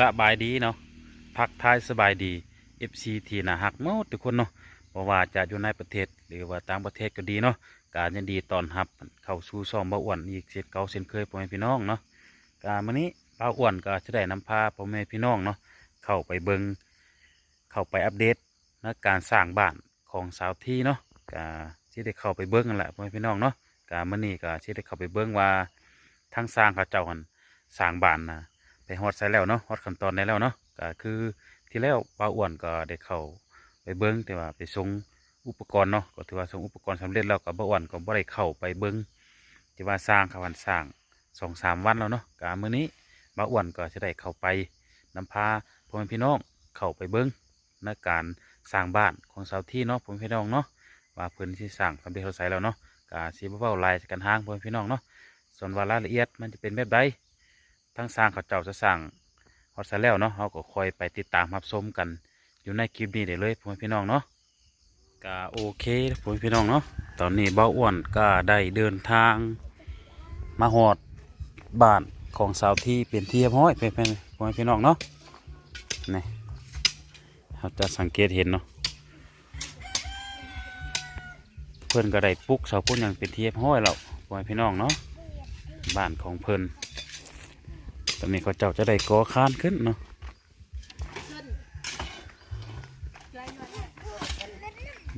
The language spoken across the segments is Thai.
สบายดีเนาะพักทายสบายดี FC ทีน่าฮักหมดทุกคนเนาะเพราะว่าจะอยู่ในประเทศหรือว่าต่างประเทศก็ดีเนาะการยินดีตอนรับเข้าสู่ซ่อมบ่อ้วนอีกเช่นเก่าเช่นเคยพ่อแม่พี่น้องเนาะการมื้อนี้บ่าอ้วนก็จะได้นำพาพ่อแม่พี่น้องเนาะเข้าไปเบิงเข้าไปอัปเดตนะการสร้างบ้านของสาวที่เนาะก็ที่ได้เข้าไปเบิ้งนั่นแหละพ่อแม่พี่น้องเนาะกามื้อนี้ก็ที่ได้เข้าไปเบิ้งว่าทั้งสร้างเขาเจ้าหันสร้างบ้านนะ ไปฮอดใส่แล้วเนาะฮอดขั้นตอนได้แล้วเนาะก็คือที่แล้วป้าอ้วนก็ได้เข้าไปเบิ้งแต่ว่าไปส่งอุปกรณ์เนาะก็ถือว่าส่งอุปกรณ์สำเร็จแล้วก็ป้าอ้วนก็บ่ได้เข้าไปเบิ้งที่ว่าสร้างขวันสร้างสองสามวันแล้วเนาะก็มื้อนี้ป้าอ้วนก็จะได้เข้าไปนำพาพ่อแม่พี่น้องเข้าไปเบิ้งในการสร้างบ้านของสาวที่เนาะพ่อแม่พี่น้องเนาะว่าเพิ่นสิสร้างสำเร็จเขาใส่แล้วเนาะก็สิบ่เว้าลายกันห้างพ่อแม่พี่น้องเนาะส่วนว่ารายละเอียดมันจะเป็นแบบใด ทั้งสร้างเขาเจ้าจะสร้างฮอดซะแล้วเนาะเราก็คอยไปติดตามรับชมกัน อยู่ในคลิปนี้ได้เลยพ่อพี่น้องเนาะก็โอเคพ่อพี่น้องเนาะตอนนี้เบ้าอ้วนก็ได้เดินทางมาหอดบ้านของสาวที่เป็นที่เรียบร้อยเพื่อนพ่อแม่พี่น้องเนาะนี่เราจะสังเกตเห็นเนาะเพื่อนก็ได้ปลุกเสาพุ่นอย่างเป็นที่เรียบร้อยแล้วพ่อพี่น้องเนาะบ้านของเพิ่น ตอนนี้เขาเจ้าจะได้ก่อคานขึ้นเนาะ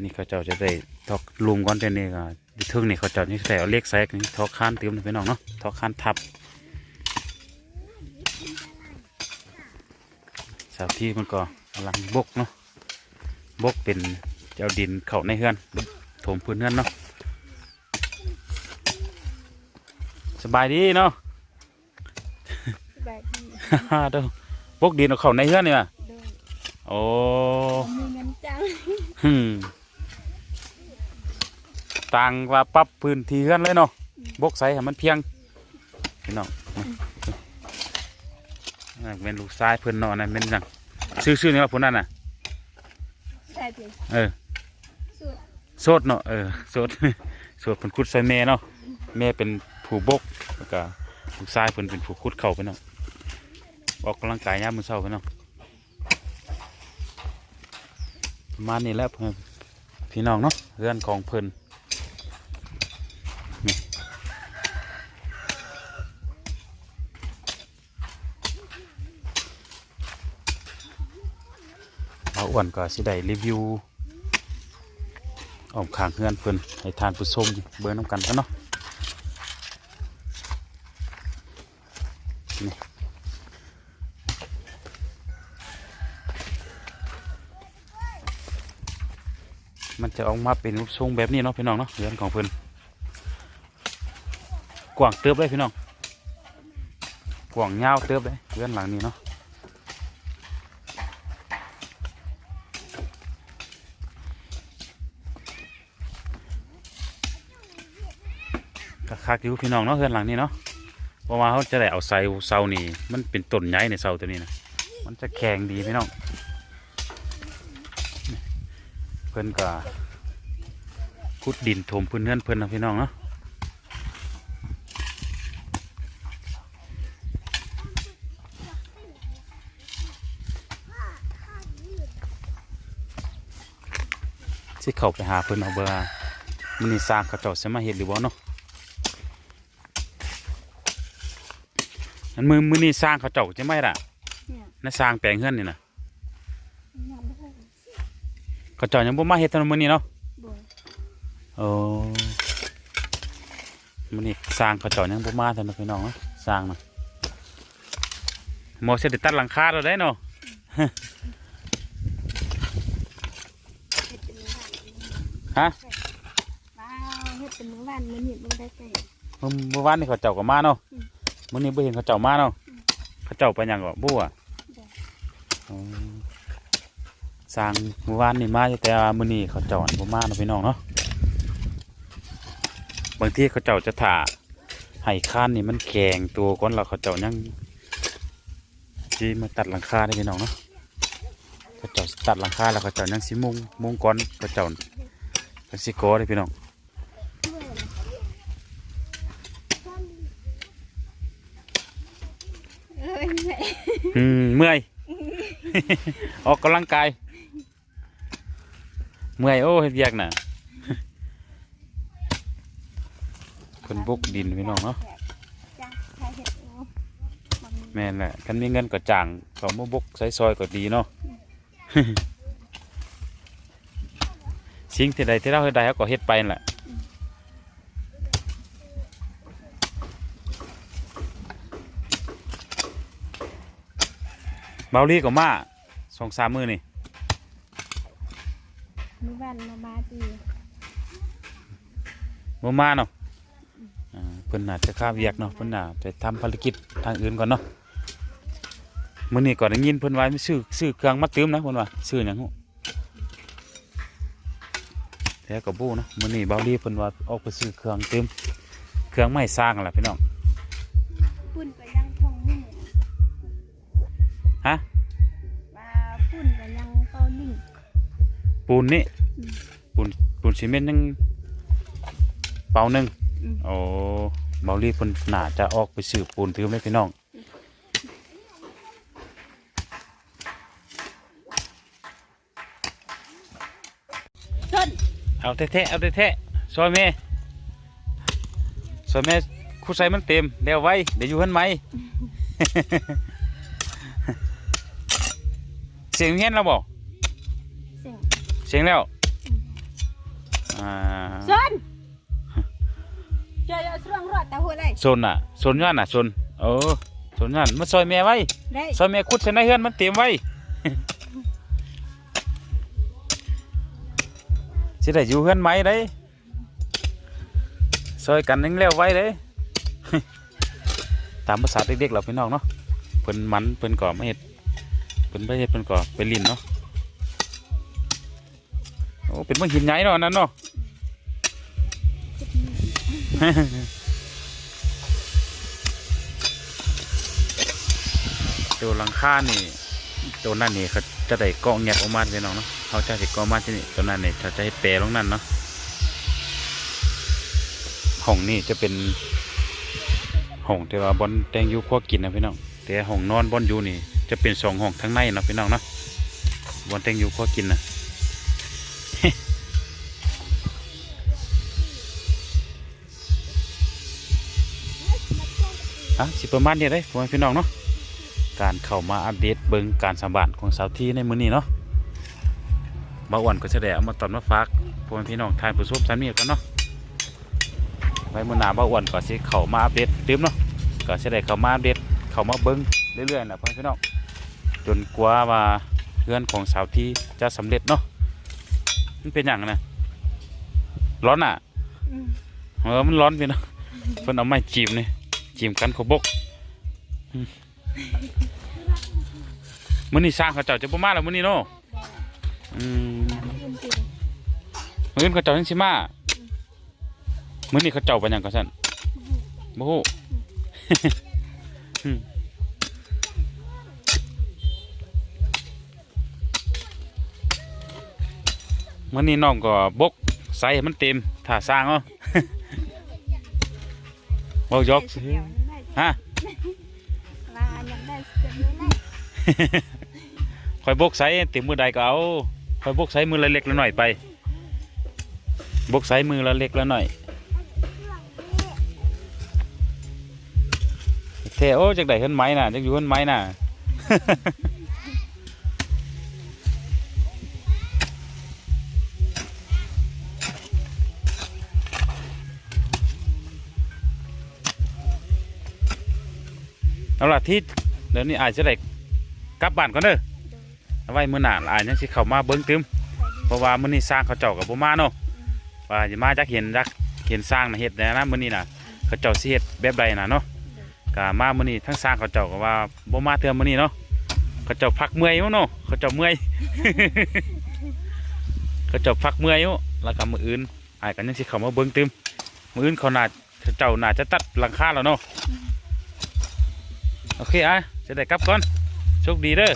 นี่เขาเจ้าจะได้ทอกลุมก่อนเดี๋ยวนี้ก็ดิทึ่งนี่เขาเจ้านี่ใส่เอาเล็กแซกนี่ทอกคานเติมนะพี่น้องเนาะทอกคานทับสาวที่มันก็กำลังบกเนาะบกเป็นเจ้าดินเข้าในเฮือนถมพื้นเฮือนเนาะสบายดีเนาะ แบบนี้ฮ่าเด้อพวกดินเอาเข้าในเฮือนนี่ว่ะโดยโอ้มีเงินจังฮึมต่างว่าปรับพื้นที่เฮือนเลยเนาะบกใส่ให้มันเพียงพี่น้องนั่นเป็นลูกชายเพิ่นเนาะนั่นเป็นหยังชื่อชื่อนี่ว่าผู้นั้นน่ะใส่เพียงเออ สุดโสดเนาะเออโสด โสดเพิ่นขุดใส่แม่เนาะแม่เป็นผู้บกแล้วก็ลูกชายเพิ่นเป็นผู้ขุดเข้าไปเนาะ ออกกำลังกายยามมื้อเช้าไปเนาะประมาณนี้แล้วเพิ่นพี่น้องเนาะเรื่อนของเพิ่นนี่เอาอ้วนก็สิได้รีวิวออมขางเฮือนเพิ่นให้ทานผู้ชมเบิ่งน้ำกันกันเนาะ มันจะออกมาเป็นรูปทรงแบบนี้เนาะพี่น้องเนาะเฮือนของเพิ่นกว้างเติบเลยพี่น้องกว้างยาวเติบเลยเฮือนหลังนี้เนาะคักอยู่พี่น้องเนาะเฮือนหลังนี้เนาะเพราะว่าเขาจะได้เอาเสาเสานี่มันเป็นต้นใหญ่ในเสาตัวนี้นะมันจะแข็งดีพี่น้อง เพิ่นก็ขุดดินถมพื้นเฮือนเพิ่นนะพี่น้องเนาะสิเข้าไปหาเพิ่นเอาเบอร์มันนี่สร้างเขาเจ้าสิมาเฮ็ดหรือบ่เนาะอันมือมือนี่สร้างเขาเจ้าจะไหม่ล่ะเนี่ยนั่นสร้างแปลงเฮือนนี่นะ ยังไม่ได้ เขาเจ้ายังบ่มาเฮ็ดแตอนมือนี้เนาะบ่โอ้มือนี่สร้างเขาเจ้ายังบ่มาแตอนพี่น้องเนาะสร้างนะหมอเสได็ตัดหลังคาแล้วได้เนาะเฮ็ดเป็นมื้อวันฮะว้าวเฮ็ดเป็นมื้อวันมื้อนี้บ่ได้ใส่เมื่อเมื่อวานนี่เขาเจ้าก็มาเนาะอืมมื้อนี้บ่เห็นเขาเจ้ามาเนาะอืมเขาเจ้าไปหยังก็บ่อะได้อ๋อ สร้างเมื่อวานนี่มาอยู่แต่ว่ามื้อนี้เขาเจ้าบ่มาเนาะพี่น้องเนาะบางทีเขาเจ้าจะถ่าให้คานนี่มันแข็งตัวก่อนแล้วเขาเจ้ายังสิมาตัดหลังคาได้พี่น้องเนาะเขาเจ้าสิตัดหลังคาแล้วเขาเจ้ายังสิมุงมุงก่อนเขาเจ้าเป็นสิกอได้พี่น้องเอ้ยแม่อืมเมื่อยออกกำลังกาย เมื่อยโอ้เฮ็ดเวียกน่ะเพิ่นบุกดินพี่น้องเนาะจ้าใช้เห็ดเอาบ่มีแม่นแหละคันมีเงินก็จ้างเขามาบุกใส่ซอยก็ดีเนาะสิ่งที่ใดที่เราเฮ็ดได้เราก็เฮ็ดไปนั่นแหละเบาลีก็มาสองสามมือนี่ มื้อวานมามาจี บ่มาเนาะอ่าเพิ่นน่าจะข้าเวียกเนาะเพิ่นน่าไปทำภารกิจทางอื่นก่อนเนาะมื้อนี้ก็ได้ยินเพิ่นว่ามีซื้อซื้อเครื่องมาเติมนะเพิ่นว่าซื้อหยังฮู้แท้ก็บ่เนาะมื้อนี้เบาลีเพิ่นว่าออกไปซื้อเครื่องเติมเครื่องไม้สร้างนั่นล่ะพี่น้องปุ่นก็ยังท่องนิ่งฮะว่าปุ่นก็ยังเป้านิ่งปูนนี่อืมปูนปูนซีเมนต์ยัง เป่าหนึงอืม โอ้เบาลีเพิ่นน่าจะออกไปซื้อปูนเติมเลยพี่น้อง ชนเอาแท้ๆเอาแท้ๆซอยแม่ซอยแม่คู่ใส่มันเต็มเดี๋ยวไว้เดี๋ยวอยู่หันไหม เสียงเฮียนเราบอกเสียงเสียงแล้วอ่าชน เจอเอาช่วงรอดแต่หัวเลยโซนอะโซนย้อนอะโซนเออโซนย้อนมาซอยแม่ไว้ซอยแม่คุดใส่ในเฮือนมันเต็มไว้ สิได้อยู่เฮือนไหมได้ซอยกันยังแล้วไว้เลยตามภาษาเด็กๆเราพี่น้องเนาะเพิ่นมันเพิ่นก่อมาเฮ็ดเพิ่นไปเฮ็ดเพิ่นก่อไปลินเนาะโอ้เป็นเมืองหินใหญ่เนาะอันนั้นเนาะ ตัวหลังคานี่ตัวนั่นนี่เขาจะได้กองแงกออกมาพี่น้องเนาะเขาจะได้กองมาที่นี่ตัวนั้นนี่เขาจะให้แปรลงนั่นเนาะห้องนี่จะเป็นห้องที่ว่าบอนแตงยู่ครัวกินนะพี่น้องแต่ห้องนอนบอนอยู่นี่ จะเป็นสองห้องทั้งในเนาะพี่น้องเนาะบอนแตงยู่ครัวกินนะ อะสิประมาณนี้เลยพ่อแม่พี่น้องเนาะการเข้ามาอัปเดตเบิ่งการสำบานของสาวที่ในมื้อนี้เนาะบ่าวอ้วนก็จะได้เอามาตอนมาฝากพ่อแม่พี่น้องทานผู้ชมสันนี้กันเนาะไว้มื้อหน้าบ่าวอ้วนก็สิเข้ามาอัปเดตเติมเนาะก็สิได้เข้ามาอัปเดตเข้ามาเบิ่งเรื่อยๆนะพ่อแม่พี่น้องจนกว่าว่าเพื่อนของสาวที่จะสำเร็จเนาะมันเป็นหยังนะร้อนอะอืมเออมันร้อนพี่เนาะเพิ่นเอาไม้จีบนี่ จีบกันขบกมื้อนี้สร้างเขาเจ้าจะบ่มาแล้วมื้อนี้เนาะอืมมื่ออื่นเขาเจ้าจังสิมามื้อนี้เขาเจ้าไปยังกันซั่นบ่ฮู้อืมมื้อนี้น้องก็บกใส่มันเต็มถ้าสร้างเนาะ บ่ยกยวได้ฮะลายังได้จะไม่ได้คอยบกไซต็มมือใดก็เอาคอยบกไซมือละเล็กละหน่อยไป บกไซมือละเล็กละหน่อยเทโอจากไดเฮินไม้น่ะจากอยู่เฮินไม้น่ะ เอาล่ะที่เดี๋ยวนี้อาจจะได้กลับบ้านก่อนเด้อเอาไว้มื้อหน้าอาจจะสิเข้ามาเบิ่งตึมเพราะว่ามื้อนี้สร้างเขาเจ้ากับบ่มาเนาะว่าจะมาจักเห็นจักเห็นสร้างน่ะเฮ็ดได้นะมื้อนี้น่ะเขาเจ้าสิเฮ็ดแบบใดน่ะเนาะก็มามื้อนี้ทั้งสร้างเขาเจ้าก็ว่าบ่มาเทื่อมื้อนี้เนาะเขาเจ้าพักเมื่อยอยู่เนาะเขาเจ้าเมื่อยเขาเจ้าพักเมื่อยอยู่แล้วก็มื้ออื่นอายก็ยังสิเข้ามาเบิ่งตึมมื้ออื่นเขาน่าเขาเจ้าน่าจะตัดหลังคาแล้วเนาะ โอเคอะจะได้กลับก่อนโชคดีเด้อ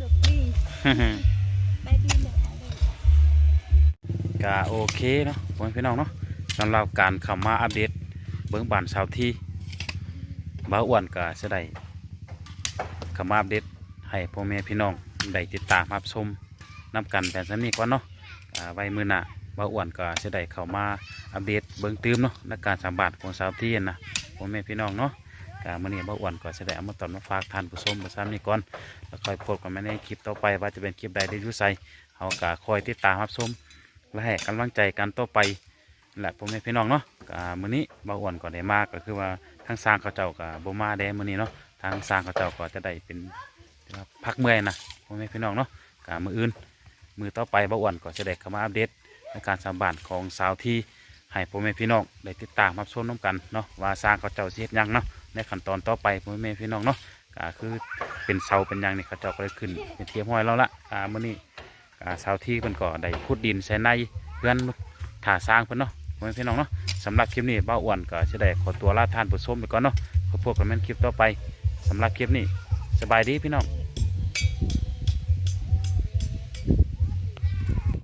สุกดีได้ดีเลยอะไรก็โอเคเนาะพ่อแม่พี่น้องเนาะสำหรับการเข้ามาอัปเดตเบื้องบานสาวที่บ้าวอ้วนก็จะได้เข้ามาอัปเดตให้พ่อแม่พี่น้องได้ติดตามรับชมนํกันแบบนี้ก่อนเนาะอ่าไว้มื้อหน้าบ่าวอ้วนก็จะได้เข้ามาอัปเดตเบิ่งตืมเนาะในการสัมบัติของสาวเทียนนะพ่อแม่พี่น้องเนาะ กามื้อนี้บ่อ้วนก็จะได้เอามาตอนมาฝากทานผู้ชมประซ้ำนี้ก่อนแล้วค่อยพบกันใหม่ในคลิปต่อไปว่าจะเป็นคลิปใดได้ยู่ไส่เฮาก็คอยติดตามรับชมและให้กำลังใจกันต่อไปและพ่อแม่พี่น้องเนาะกามื้อนี้บ่อ้วนก็ได้มากก็คือว่าทางสร้างเขาเจ้าก็บ่มาแดมื้อนี้เนาะทางสร้างเขาเจ้าก็จะได้เป็นพักเมื่อยนะพ่อแม่พี่น้องเนาะกามืออื่นมือต่อไปบ่อ้วนก็จะได้เข้ามาอัปเดตในการสร้างบ้านของสาวที่ให้พ่อแม่พี่น้องได้ติดตามรับชมน้ำกันเนาะว่าสร้างเขาเจ้าสิเฮ็ดยังเนาะ ในขั้นตอนต่อไปพ่อแม่พี่น้องเนาะก็คือเป็นเสาเป็นยังนี่เขาเจ้าก็ได้ขึ้นเป็นเทียมห้อยแล้วละอ่ามื้อนี้อ่าสาที่เพิ่นก็ได้ขุดดินใส่ในเพื่อนถ่าสร้างเพิ่นเนาะพ่อแม่พี่น้องเนาะสำหรับคลิปนี้บ้าอ้วนก็จะได้ขอตัวลาท่านผู้ชมไปก่อนเนาะพบกันใหม่ในคลิปต่อไปสำหรับคลิปนี้สบายดีพี่น้อง